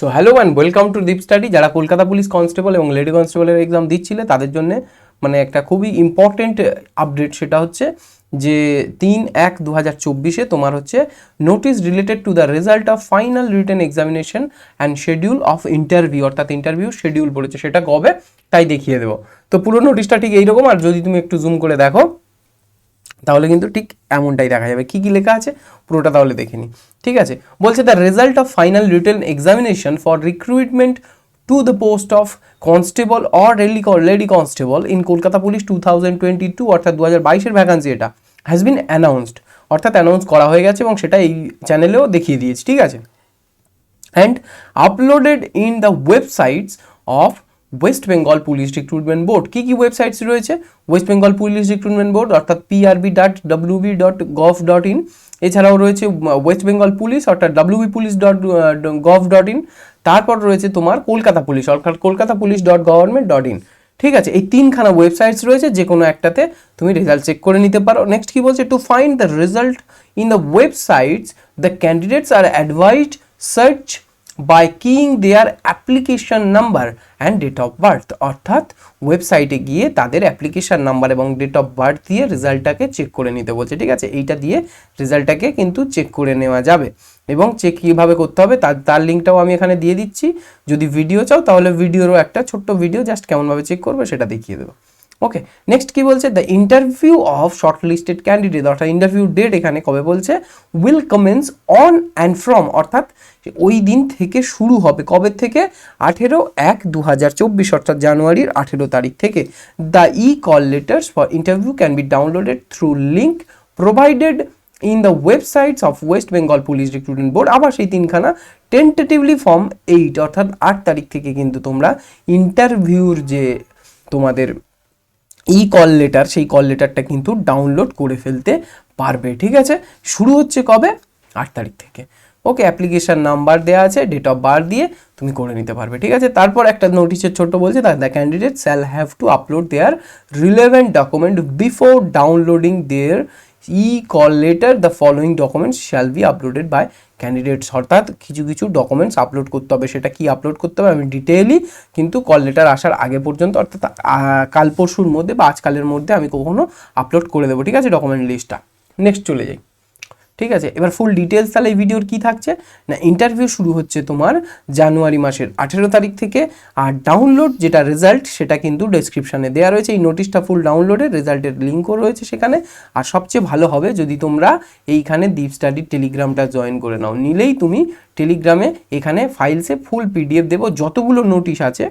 So hello and welcome to deep study যারা Kolkata police constable এবং lady কনস্টেবলের exam দিচ্ছিলে, তাদের জন্য মানে একটা খুবই ইম্পর্টেন্ট আপডেট সেটা হচ্ছে যে তিন এক দু হাজার চব্বিশে তোমার হচ্ছে notice related to the result of final written examination and schedule of interview অর্থাৎ ইন্টারভিউ শেডিউল পড়েছে সেটা কবে, তাই দেখিয়ে দেবো। তো পুরো নোটিশটা ঠিক এইরকম, আর যদি তুমি একটু জুম করে দেখো তাহলে কিন্তু ঠিক এমনটাই দেখা যাবে। কি কি লেখা আছে পুরোটা তাহলে দেখে নিই। ঠিক আছে? বলছে the result of final written examination for recruitment to the post of constable or really lady constable in Kolkata police two thousand twenty two অর্থাৎ দু হাজার বাইশের ভ্যাকান্সি এটা হ্যাজ বিন অ্যানাউন্সড অর্থাৎ অ্যানাউন্স করা হয়ে গেছে এবং সেটা এই চ্যানেলেও দেখিয়ে দিয়েছি। ঠিক আছে? And uploaded in the websites of West Bengal police recruitment board কী কী ওয়েবসাইটস রয়েছে? West Bengal police recruitment board অর্থাৎ PRB dot WB dot gov dot in এছাড়াও রয়েছে ওয়েস্ট বেঙ্গল পুলিশ অর্থাৎ WB police dot gov dot in তারপর রয়েছে তোমার Kolkata police অর্থাৎ Kolkata police dot government dot in ঠিক আছে, এই তিনখানা ওয়েবসাইটস রয়েছে, যে কোনো একটাতে তুমি রেজাল্ট চেক করে নিতে পারো। নেক্সট কি বলছে? To find the result in the websites the candidates are advised search by keying their application number and date of birth অর্থাৎ ওয়েবসাইটে গিয়ে তাদের অ্যাপ্লিকেশন নাম্বার এবং ডেট অফ বার্থ দিয়ে রেজাল্টটাকে চেক করে নিতে বলছে। ঠিক আছে? এইটা দিয়ে রেজাল্টটাকে কিন্তু চেক করে নেওয়া যাবে। এবং চেক কীভাবে করতে হবে তার তার লিঙ্কটাও আমি এখানে দিয়ে দিচ্ছি। যদি ভিডিও চাও তাহলে ভিডিওরও একটা ছোট্ট ভিডিও জাস্ট কেমনভাবে চেক করবে সেটা দেখিয়ে দেবো। ওকে নেক্সট কি বলছে? The interview of short listed candidate অর্থাৎ ইন্টারভিউ ডেট এখানে কবে বলছে? Will commence on and from অর্থাৎ ওই দিন থেকে শুরু হবে। কবে থেকে? আঠেরো এক দু হাজার চব্বিশ, অর্থাৎ জানুয়ারির আঠেরো তারিখ থেকে। The E call letters for interview can be downloaded through link provided in the websites of West Bengal police recruitment board আবার সেই তিনখানা টেন্টেটিভলি ফর্ম এইট অর্থাৎ আট তারিখ থেকে কিন্তু তোমরা ইন্টারভিউর যে তোমাদের ই কল লেটার সেই কল লেটারটা কিন্তু ডাউনলোড করে ফেলতে পারবে, ঠিক আছে? শুরু হচ্ছে কবে? আট তারিখ থেকে। ওকে অ্যাপ্লিকেশান নাম্বার দেওয়া আছে ডেট অফ বার্থ দিয়ে তুমি করে নিতে পারবে, ঠিক আছে? তারপর একটা নোটিশের ছোট্ট বলছে the candidate shall have to upload their relevant document before downloading their E call letter the following documents shall be uploaded by candidates অর্থাৎ কিছু কিছু ডকুমেন্টস আপলোড করতে হবে, সেটা কি আপলোড করতে হবে, আমি ডিটেইলি কিন্তু কল লেটার আসার আগে পর্যন্ত, অর্থাৎ কাল পরশুর মধ্যে বা আজকালের মধ্যে আমি কখনো আপলোড করে দেবো, ঠিক আছে ডকুমেন্ট লিস্টটা নেক্সট চলে যাই। ঠিক আছে? এবার ফুল ডিটেলস তাহলে এই ভিডিওর কী থাকছে? না ইন্টারভিউ শুরু হচ্ছে তোমার জানুয়ারি মাসের আঠেরো তারিখ থেকে আর ডাউনলোড যেটা রেজাল্ট সেটা কিন্তু ডেসক্রিপশানে দেওয়া রয়েছে। এই নোটিশটা ফুল ডাউনলোডের রেজাল্টের লিঙ্কও রয়েছে সেখানে। আর সবচেয়ে ভালো হবে যদি তোমরা এইখানে ডিপ স্টাডির টেলিগ্রামটা জয়েন করে নাও। নিলেই তুমি টেলিগ্রামে এখানে ফাইলসে ফুল পিডিএফ দেবো। যতগুলো নোটিশ আছে,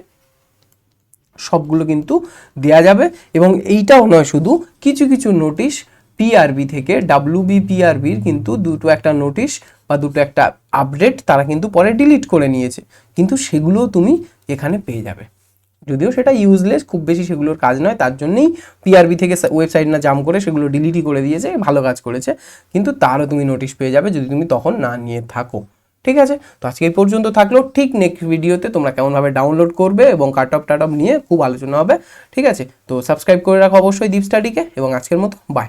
সবগুলো কিন্তু দেয়া যাবে। এবং এইটাও নয় শুধু, কিছু কিছু নোটিশ পিআরবি থেকে ডাব্লিউবি পিআরবির কিন্তু দুটো একটা নোটিশ বা দুটো একটা আপডেট তারা কিন্তু পরে ডিলিট করে নিয়েছে। কিন্তু সেগুলোও তুমি এখানে পেয়ে যাবে। যদিও সেটা ইউজলেস খুব বেশি সেগুলোর কাজ নয়, তার জন্যই পিআরবি থেকে ওয়েবসাইট না জাম করে সেগুলো ডিলিটই করে দিয়েছে, ভালো কাজ করেছে। কিন্তু তারও তুমি নোটিশ পেয়ে যাবে যদি তুমি তখন না নিয়ে থাকো। ঠিক আছে? তো আজকে এই পর্যন্ত থাকল। ঠিক নেক্সট ভিডিওতে তোমরা কেমনভাবে ডাউনলোড করবে এবং কাট অফ টাট অফ নিয়ে খুব আলোচনা হবে। ঠিক আছে? তো সাবস্ক্রাইব করে রাখো অবশ্যই দীপ স্টাডিকে এবং আজকের মতো বাই